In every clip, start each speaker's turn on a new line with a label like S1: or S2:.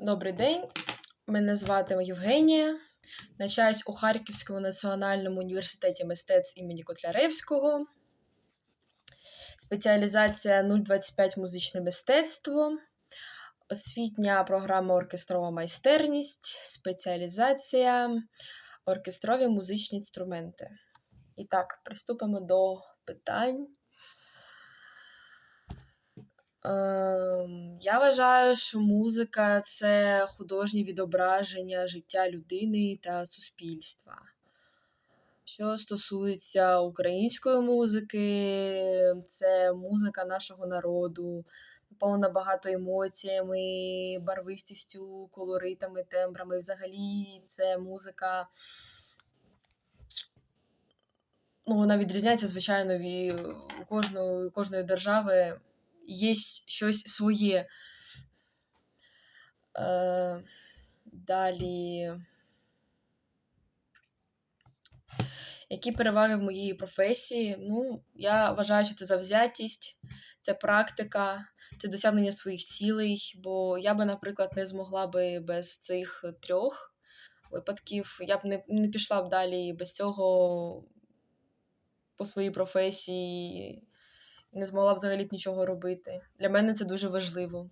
S1: Добрий день, мене звати Євгенія. Навчаюсь у Харківському національному університеті мистецтв імені Котляревського. Спеціалізація 025 музичне мистецтво, освітня програма оркестрова майстерність, спеціалізація оркестрові музичні інструменти. І так, приступимо до питань. Ем, Я вважаю, що музика це художнє відображення життя людини та суспільства. Що стосується української музики, це музика нашого народу, наповнена багато емоціями, барвистістю, колоритами, тембрами. Взагалі, це музика. Ну, вона відрізняється, звичайно, від кожної, кожної держави є щось своє. Е, далі. Які переваги в моїй професії? Ну, я вважаю, що це завзятість, це практика, це досягнення своїх цілей. Бо я би, наприклад, не змогла би без цих трьох випадків. Я б не, не пішла б далі без цього по своїй професії, не змогла взагалі нічого робити. Для мене це дуже важливо.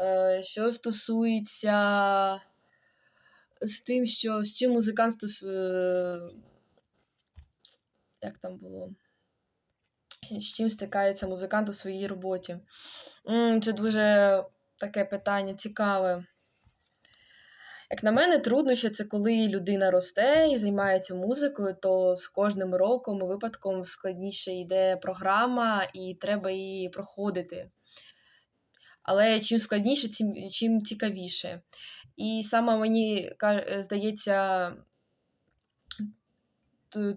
S1: Е, Що стосується з тим, що з чим музикант стос... е, як там було? З чим стикається музикант у своїй роботі? Це дуже таке питання цікаве. Як на мене, труднощі це коли людина росте і займається музикою, то з кожним роком і випадком складніше йде програма, і треба її проходити. Але чим складніше, тим чим цікавіше. І саме мені здається,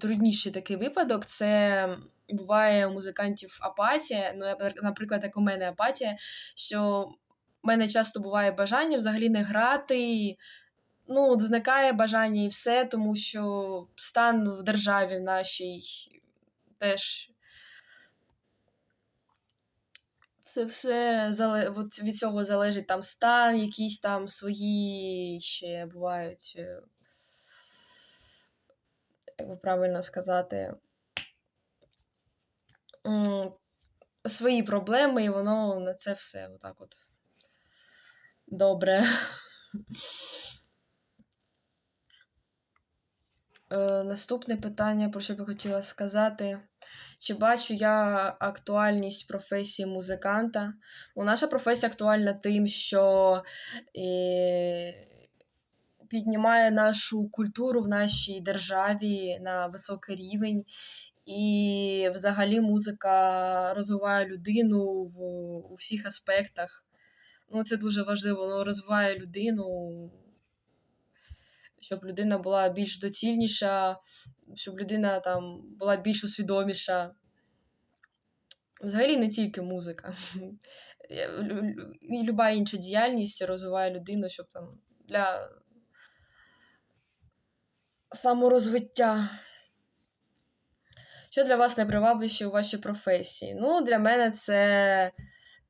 S1: трудніший такий випадок це буває у музикантів апатія. Ну, наприклад, як у мене апатія, що в мене часто буває бажання взагалі не грати. Ну, от зникає бажання і все, тому що стан в державі в нашій теж це все зале... от від цього залежить там стан, якісь там свої ще бувають, е, як би правильно сказати, свої проблеми, і воно на це все отак от добре. Е, Наступне питання, про що би хотіла сказати. Чи бачу я актуальність професії музиканта? Ну, наша професія актуальна тим, що е, піднімає нашу культуру в нашій державі на високий рівень. І взагалі музика розвиває людину в, у всіх аспектах. Ну, це дуже важливо, воно розвиває людину, щоб людина була більш доцільніша, щоб людина там була більш усвідоміша. Взагалі не тільки музика. І люба інша діяльність розвиває людину, щоб там для саморозвиття. Що для вас найпривабливіше у вашій професії? Ну, для мене це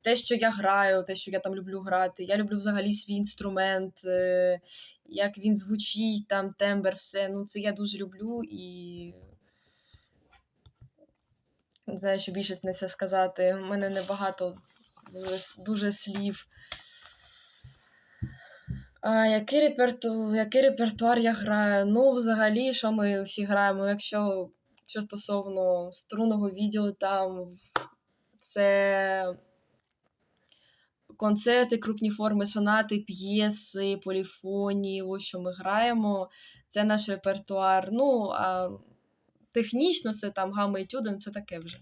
S1: те, що я граю, те, що я там люблю грати. Я люблю взагалі свій інструмент, е, як він звучить, там тембр, все. Ну, це я дуже люблю і не знаю, що більше на це сказати. У мене небагато дуже слів. А, який, реперту... який репертуар я граю? Ну, взагалі, що ми всі граємо? Якщо що стосовно струнного відео, там це концерти, крупні форми, сонати, п'єси, поліфонії, ось що ми граємо. Це наш репертуар. Ну, а технічно це там гама етюди, ну, це таке вже.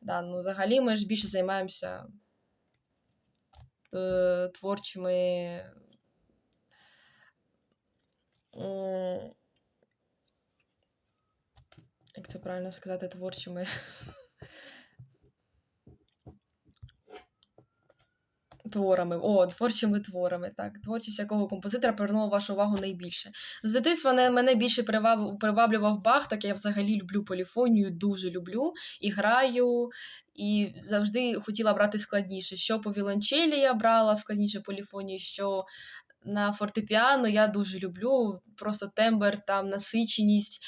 S1: Да, ну, взагалі ми ж більше займаємося е, творчими. Як це правильно сказати, творчими. Творами. О, творчими творами. Так, творчість якого композитора привернула вашу увагу найбільше? З дитинства мене, більше приваблював Бах, так я взагалі люблю поліфонію, дуже люблю і граю, і завжди хотіла брати складніше. Що по віолончелі я брала складніше поліфонію, що на фортепіано я дуже люблю. Просто тембр, там насиченість,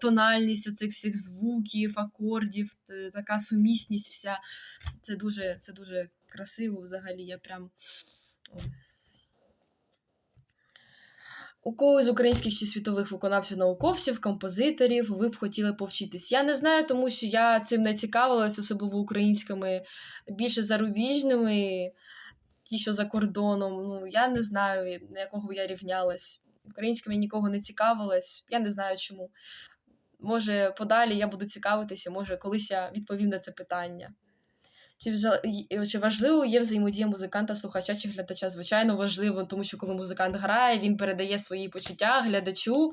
S1: тональність оцих всіх звуків, акордів, така сумісність вся. Це дуже, це дуже красиво взагалі. Я прям. У кого з українських чи світових виконавців науковців, композиторів ви б хотіли повчитись? Я не знаю, тому що я цим не цікавилась, особливо українськими, більше зарубіжними, ті, що за кордоном. Ну, я не знаю, на якого я рівнялась. Українськими нікого не цікавилась, я не знаю чому. Може, подалі я буду цікавитися, може, колись я відповім на це питання. Чи, чи важливо є взаємодія музиканта, слухача чи глядача? Звичайно, важливо, тому що коли музикант грає, він передає свої почуття глядачу.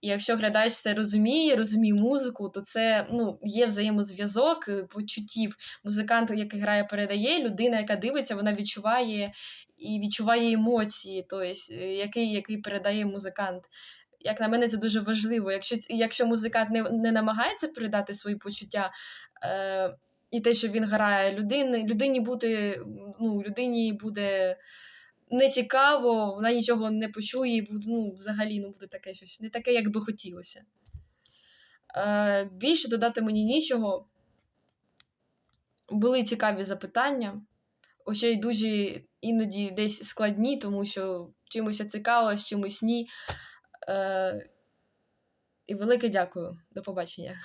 S1: І якщо глядач це розуміє, розуміє музику, то це ну, є взаємозв'язок е, почуттів. Музикант, який грає, передає, людина, яка дивиться, вона відчуває і відчуває емоції, тобто, е, який, який передає музикант. Як на мене, це дуже важливо. Якщо, якщо музикант не, не намагається передати свої почуття, е, і те, що він грає, людини, людині буде, ну, людині буде нецікаво, вона нічого не почує, і ну, взагалі ну, буде таке щось, не таке, як би хотілося. Е, більше додати мені нічого. Були цікаві запитання, хоча й дуже іноді десь складні, тому що чимось я цікавилась, чимось ні. Е, і велике дякую. До побачення.